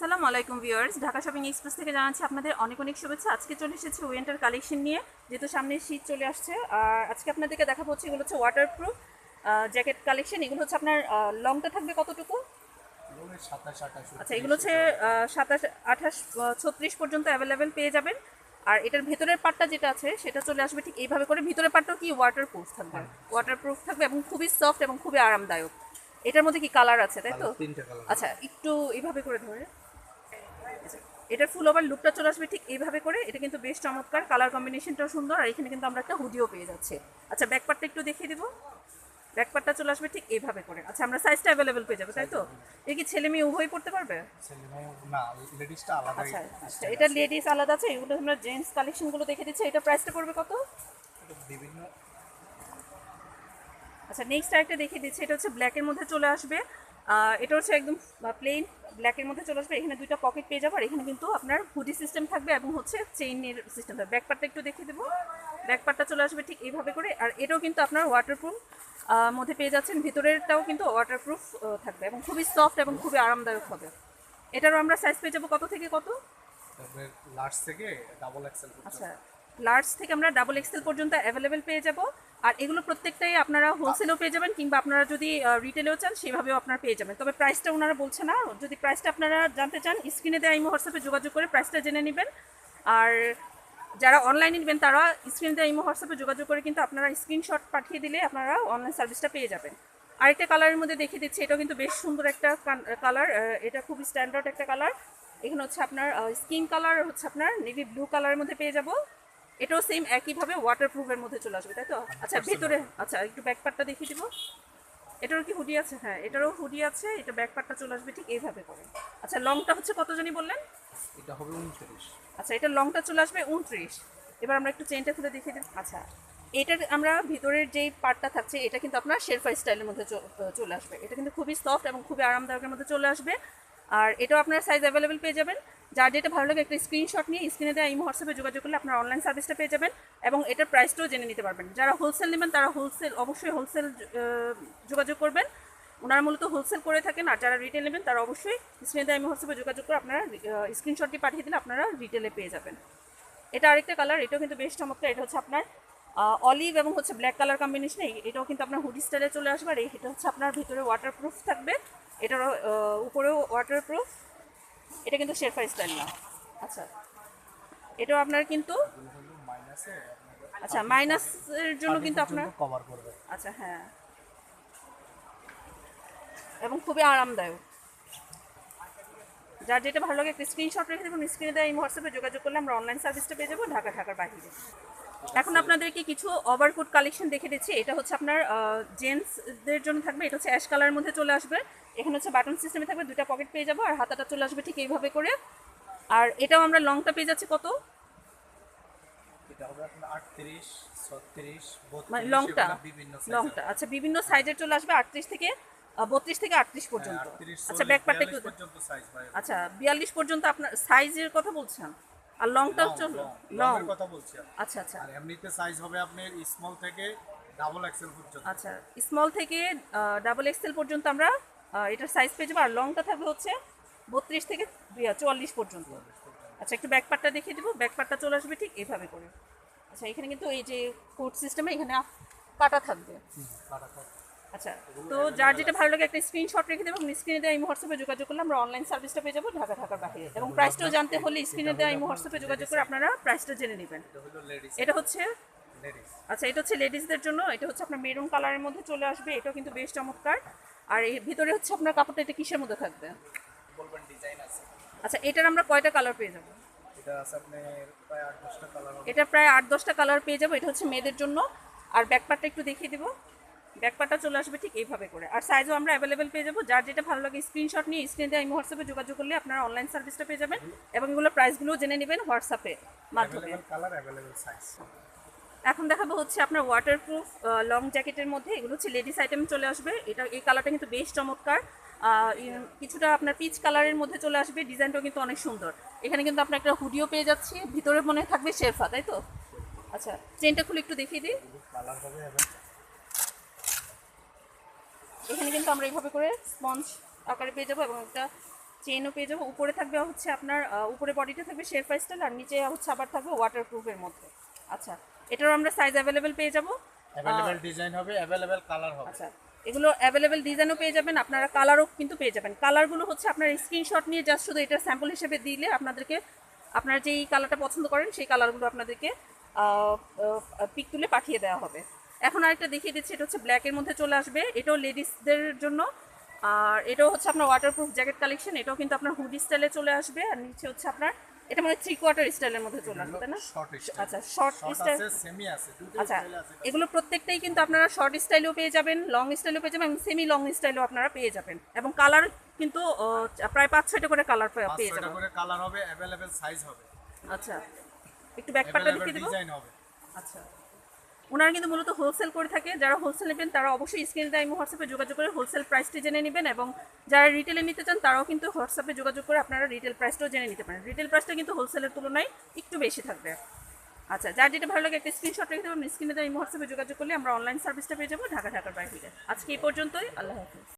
আসসালামু আলাইকুম viewers Dhaka shopping express থেকে জানাচ্ছি আপনাদের অনেক অনেক শুভেচ্ছা। আজকে চলে এসেছে উইন্টার কালেকশন নিয়ে যেহেতু সামনে শীত চলে আসছে। আর আজকে আপনাদেরকে দেখাবো হচ্ছে এগুলো হচ্ছে ওয়াটারপ্রুফ জ্যাকেট কালেকশন এগুলো হচ্ছে আপনার লংটা থাকবে কতটুকু? আচ্ছা এগুলো হচ্ছে সাতাশ আঠাশ ছত্রিশ পর্যন্ত অ্যাভেলেবেল পেয়ে যাবেন। আর এটার ভেতরের পার্টটা যেটা আছে সেটা চলে আসবে ঠিক এইভাবে করে। ভিতরের পার্টটাও কি ওয়াটারপ্রুফ থাকবে? ওয়াটারপ্রুফ থাকবে এবং খুবই সফট এবং খুবই আরামদায়ক। এটার মধ্যে কি কালার আছে তাই তো? আচ্ছা একটু এইভাবে করে ধরে। এটার ফুল ওভার লুকটা চলে আসবে ঠিক এইভাবে করে। এটা কিন্তু বেশ চমৎকার কালার কম্বিনেশনটাও সুন্দর আর এখানে কিন্তু আমরা একটা হুডিও পেয়ে যাচ্ছে। আচ্ছা ব্যাক পার্টটা একটু দেখিয়ে দিব। ব্যাক পার্টটা চলে আসবে ঠিক এইভাবে করে। আচ্ছা আমরা সাইজটা অ্যাভেলেবেল পেয়ে যাব তাই তো? এ কি ছেলে মেয়ে উভয় পড়তে পারবে? ছেলে মেয়ে না লেডিসটা আলাদা আচ্ছা আচ্ছা এটা লেডিস আলাদা আছে এগুলো আমরা জেন্টস কালেকশনগুলো দেখে দিচ্ছি। এটা প্রাইসটা পড়বে কত? বিভিন্ন আচ্ছা নেক্সট আরেকটা দেখিয়ে দিচ্ছি। এটা হচ্ছে ব্ল্যাকের মধ্যে চলে আসবে। এটা হচ্ছে একদম প্লেন ব্ল্যাকের মধ্যে চলে আসবে। এখানে দুইটা পকেট পেয়ে যাব আর এখানে কিন্তু আপনার হুডি সিস্টেম থাকবে এবং হচ্ছে চেইনের সিস্টেম থাকবে। ব্যাক পার্টটা একটু দেখিয়ে দেবো। ব্যাক পার্টটা চলে আসবে ঠিক এইভাবে করে আর এটাও কিন্তু আপনার ওয়াটারপ্রুফ মধ্যে পেয়ে যাচ্ছেন। ভিতরেরটাও কিন্তু ওয়াটারপ্রুফ থাকবে এবং খুবই সফট এবং খুবই আরামদায়ক হবে। এটারও আমরা সাইজ পেয়ে যাব কত থেকে কত? লার্জ থেকে ডাবল এক্সেল আচ্ছা লার্জ থেকে আমরা ডাবল এক্সেল পর্যন্ত অ্যাভেলেবেল পেয়ে যাব। আর এগুলো প্রত্যেকটাই আপনারা হোলসেলেও পেয়ে যাবেন কিংবা আপনারা যদি রিটেলেও চান, সেভাবেও আপনারা পেয়ে যাবেন। তবে প্রাইসটা ওনারা বলছে না। যদি প্রাইসটা আপনারা জানতে চান স্ক্রিনে দেওয়া ইমো হোয়াটসঅ্যাপে যোগাযোগ করে প্রাইসটা জেনে নেবেন। আর যারা অনলাইনে নেবেন, তারা স্ক্রিনে দেওয়া ইমো হোয়াটসঅ্যাপে যোগাযোগ করে কিন্তু আপনারা স্ক্রিনশট পাঠিয়ে দিলে আপনারা অনলাইন সার্ভিসটা পেয়ে যাবেন। আরেকটা কালারের মধ্যে দেখিয়ে দিচ্ছি, এটাও কিন্তু বেশ সুন্দর একটা কালার এটা খুবই স্ট্যান্ডার্ড একটা কালার এখানে হচ্ছে আপনার স্কিন কালার হচ্ছে আপনার নেভি ব্লু কালারের মধ্যে পেয়ে যাব। এটাও সেম একইভাবে ওয়াটারপ্রুফের মধ্যে চলে আসবে তাই তো আচ্ছা ভেতরে আচ্ছা একটু ব্যাক পার্টটা দেখিয়ে দিব। এটারও কি হুডি আছে? হ্যাঁ এটারও হুডি আছে এটা ব্যাক পার্টটা চলে আসবে ঠিক এইভাবে করে। আচ্ছা লংটা হচ্ছে কত জানি বললেন? এটা হবে উনত্রিশ। আচ্ছা এটা লংটা চলে আসবে উনত্রিশ। এবার আমরা একটু চেনটা খুলে দেখিয়ে দিই। আচ্ছা এটার আমরা ভিতরের যেই পার্টটা থাকছে এটা কিন্তু আপনার শেরফা স্টাইলের মধ্যে চলে আসবে। এটা কিন্তু খুবই সফট এবং খুবই আরামদায়কের মধ্যে চলে আসবে। আর এটাও আপনার সাইজ অ্যাভেলেবেল পেয়ে যাবেন। যার যেটা ভালো লাগে একটা স্ক্রিনশট নিয়ে স্ক্রিনে দেওয়া এই হোয়াটসঅ্যাপে যোগাযোগ করলে আপনার অনলাইন সার্ভিসটা পেয়ে যাবেন এবং এটার প্রাইসটাও জেনে নিতে পারবেন। যারা হোলসেল নেবেন, তারা হোলসেল অবশ্যই হোলসেল যোগাযোগ করবেন। ওনারা মূলত হোলসেল করে থাকেন আর যারা রিটেল নেবেন, তারা অবশ্যই স্ক্রিনে দেওয়া ইমো হোয়াটসঅ্যাপে যোগাযোগ করে আপনারা স্ক্রিনশটটি পাঠিয়ে দিলে আপনারা রিটেলে পেয়ে যাবেন। এটা আরেকটা কালার এটাও কিন্তু বেশ চমৎকার। এটা হচ্ছে আপনার অলিভ এবং হচ্ছে ব্ল্যাক কালার কম্বিনেশনে এটাও কিন্তু আপনার হুডি স্টাইলে চলে আসবে। আর এই- এটা হচ্ছে আপনার ভিতরে ওয়াটারপ্রুফ থাকবে। এটারও উপরেও ওয়াটারপ্রুফ এটা কিন্তু শেরফা স্টাইল না। আচ্ছা। এটাও আপনার কিন্তু মাইনাসে আচ্ছা মাইনাসের জন্য কিন্তু আপনার কভার করবে। আচ্ছা হ্যাঁ। এবং খুবই আরামদায়ক। যার যেটা ভালো লাগে একটা স্ক্রিনশট রেখে দেবেন স্ক্রিনে দেয় এই হোয়াটসঅ্যাপে যোগাযোগ করলে আমরা অনলাইন সার্ভিসটা পেয়ে যাব ঢাকা ঢাকার বাইরে। এখন আপনাদেরকে কিছু ওভারকুট কালেকশন দেখে দিচ্ছি। এটা হচ্ছে আপনার জেন্টসদের জন্য থাকবে। এটা হচ্ছে অ্যাশ কালারের মধ্যে চলে আসবে। এখানে হচ্ছে বাটন সিস্টেমে থাকবে দুটা পকেট পেয়ে যাব আর হাতাটা চলে আসবে ঠিক এইভাবে করে। আর এটাও আমরা লংটা পেয়ে যাচ্ছি কত? মানে লংটা লংটা আচ্ছা বিভিন্ন সাইজের চলে আসবে আটত্রিশ থেকে বত্রিশ থেকে আটত্রিশ পর্যন্ত। আটত্রিশ আচ্ছা একটু আচ্ছা বিয়াল্লিশ পর্যন্ত আপনার সাইজের কথা বলছেন? আর লংটা হচ্ছে লং কথা বলছি আচ্ছা আচ্ছা। আর এমনিতে সাইজ হবে আপনার স্মল থেকে ডাবল এক্সেল পর্যন্ত। আচ্ছা স্মল থেকে ডাবল এক্সেল পর্যন্ত আমরা এটার সাইজ পেয়ে যাব। আর লংটা থাকবে হচ্ছে বত্রিশ থেকে চুয়াল্লিশ পর্যন্ত। আচ্ছা একটু ব্যাক পার্টটা দেখিয়ে দেবো। ব্যাক পার্টটা চলে আসবে ঠিক এইভাবে করে। আচ্ছা এখানে কিন্তু এই যে কোড সিস্টেমে এখানে কাটা থাকবে। কাটা কাটা। আচ্ছা তো যার যেটা ভালো লাগে একটা স্ক্রিনশট রেখে দেবো স্ক্রিনে দেওয়া এই হোয়াটসঅ্যাপে যোগাযোগ করলে আমরা অনলাইন সার্ভিসটা পেয়ে যাব ঢাকা ঢাকার বাইরে। এবং প্রাইসটাও জানতে হলে স্ক্রিনে দেওয়া এই হোয়াটসঅ্যাপে যোগাযোগ করে আপনারা প্রাইসটা জেনে নেবেন। এটা হচ্ছে আচ্ছা এটা হচ্ছে লেডিসদের জন্য এটা হচ্ছে আপনার মেরুন কালারের মধ্যে চলে আসবে এটাও কিন্তু বেশ চমৎকার। আর এর ভিতরে হচ্ছে আপনার কাপড়টা এটা কিসের মধ্যে থাকবে? আচ্ছা এটার আমরা কয়টা কালার পেয়ে যাব? এটা প্রায় আট দশটা কালার হবে। এটা প্রায় আট দশটা কালার পেয়ে যাব এটা হচ্ছে মেয়েদের জন্য। আর ব্যাকপারটা একটু দেখিয়ে দিব। ব্যাকপারটা চলে আসবে ঠিক এইভাবে করে। আর সাইজও আমরা অ্যাভেলেবেল পেয়ে যাব। যার যেটা ভালো লাগে স্ক্রিনশট নিয়ে স্ক্রিনে দেওয়া হোয়াটসঅ্যাপে যোগাযোগ করলে আপনারা অনলাইন সার্ভিসটা পেয়ে যাবেন এবং এগুলো প্রাইসগুলোও জেনে নেবেন হোয়াটসঅ্যাপে মাধ্যমে। এখন দেখাবো হচ্ছে আপনার ওয়াটারপ্রুফ লং জ্যাকেটের মধ্যে। এগুলো হচ্ছে লেডিস আইটেম চলে আসবে। এটা এই কালারটা কিন্তু বেশ চমৎকার। কিছুটা আপনার পিচ কালারের মধ্যে চলে আসবে। ডিজাইনটাও কিন্তু অনেক সুন্দর। এখানে কিন্তু আপনার একটা হুডিও পেয়ে যাচ্ছি। ভিতরে মনে থাকবে শেরফা তাই তো? আচ্ছা চেনটা খুলে একটু দেখিয়ে দিই। এখানে কিন্তু আমরা এইভাবে করে স্পঞ্জ আকারে পেয়ে যাব এবং একটা চেনও পেয়ে যাব। উপরে থাকবে হচ্ছে আপনার উপরে বডিটা থাকবে শেরফা স্টাইল আর নিচে হচ্ছে আবার থাকবে ওয়াটার প্রুফের মধ্যে। আচ্ছা এটারও আমরা সাইজ অ্যাভেলেবেল পেয়ে যাব। অ্যাভেলেবেল ডিজাইন হবে অ্যাভেলেবেল কালার হবে। আচ্ছা এগুলো অ্যাভেলেবেল ডিজাইনও পেয়ে যাবেন আপনারা কালারও কিন্তু পেয়ে যাবেন। কালারগুলো হচ্ছে আপনার স্ক্রিনশট নিয়ে জাস্ট শুধু এটা স্যাম্পল হিসেবে দিলে আপনাদেরকে আপনারা যেই কালারটা পছন্দ করেন সেই কালারগুলো আপনাদেরকে পিক তুলে পাঠিয়ে দেওয়া হবে। এখন আরেকটা দেখিয়ে দিচ্ছি এটা হচ্ছে ব্ল্যাকের মধ্যে চলে আসবে। এটাও লেডিসদের জন্য। আর এটাও হচ্ছে আপনার ওয়াটারপ্রুফ জ্যাকেট কালেকশন এটাও কিন্তু আপনার হুডি স্টাইলে চলে আসবে। আর নিচে হচ্ছে আপনার এটা মানে থ্রি কোয়ার্টার স্টাইলের মধ্যে চলে আসবে তাই না? আচ্ছা শর্ট স্টাইল সেমি আছে আচ্ছা এগুলো প্রত্যেকটাই কিন্তু আপনারা শর্ট স্টাইলেও পেয়ে যাবেন লং স্টাইলেও পেয়ে যাবেন এবং সেমি লং স্টাইলেও আপনারা পেয়ে যাবেন। এবং কালার কিন্তু প্রায় পাঁচ ছয়টা করে কালার পেয়ে যাবেন। করে কালার হবে অ্যাভেলেবেল সাইজ হবে। আচ্ছা একটু ব্যাক পার্টটা অ্যাভেলেবেল দেখিয়ে দেবো? আচ্ছা। ওনারা কিন্তু মূলত হোলসেল করে থাকে। যারা হোলসেল নেবেন, তারা অবশ্যই স্ক্রিন টাইম হোয়াটসঅ্যাপে যোগাযোগ করে হোলসেল প্রাইসটি জেনে নেবেন এবং যারা রিটেলে নিতে চান, তারাও কিন্তু হোয়াটসঅ্যাপে যোগাযোগ করে আপনারা রিটেল প্রাইসটাও জেনে নিতে পারেন। রিটেল প্রাইসটা কিন্তু হোলসেলের তুলনায় একটু বেশি থাকবে। আচ্ছা যার যেটা ভালো লাগে একটা স্ক্রিনশট রেখে দেবেন। স্ক্রিনে দেয় হোয়াটসঅ্যাপে যোগাযোগ করলে আমরা অনলাইন সার্ভিসটা পেয়ে যাব ঢাকা ঢাকার বাইরে। আজকে এই পর্যন্তই। আল্লাহ হাফিজ।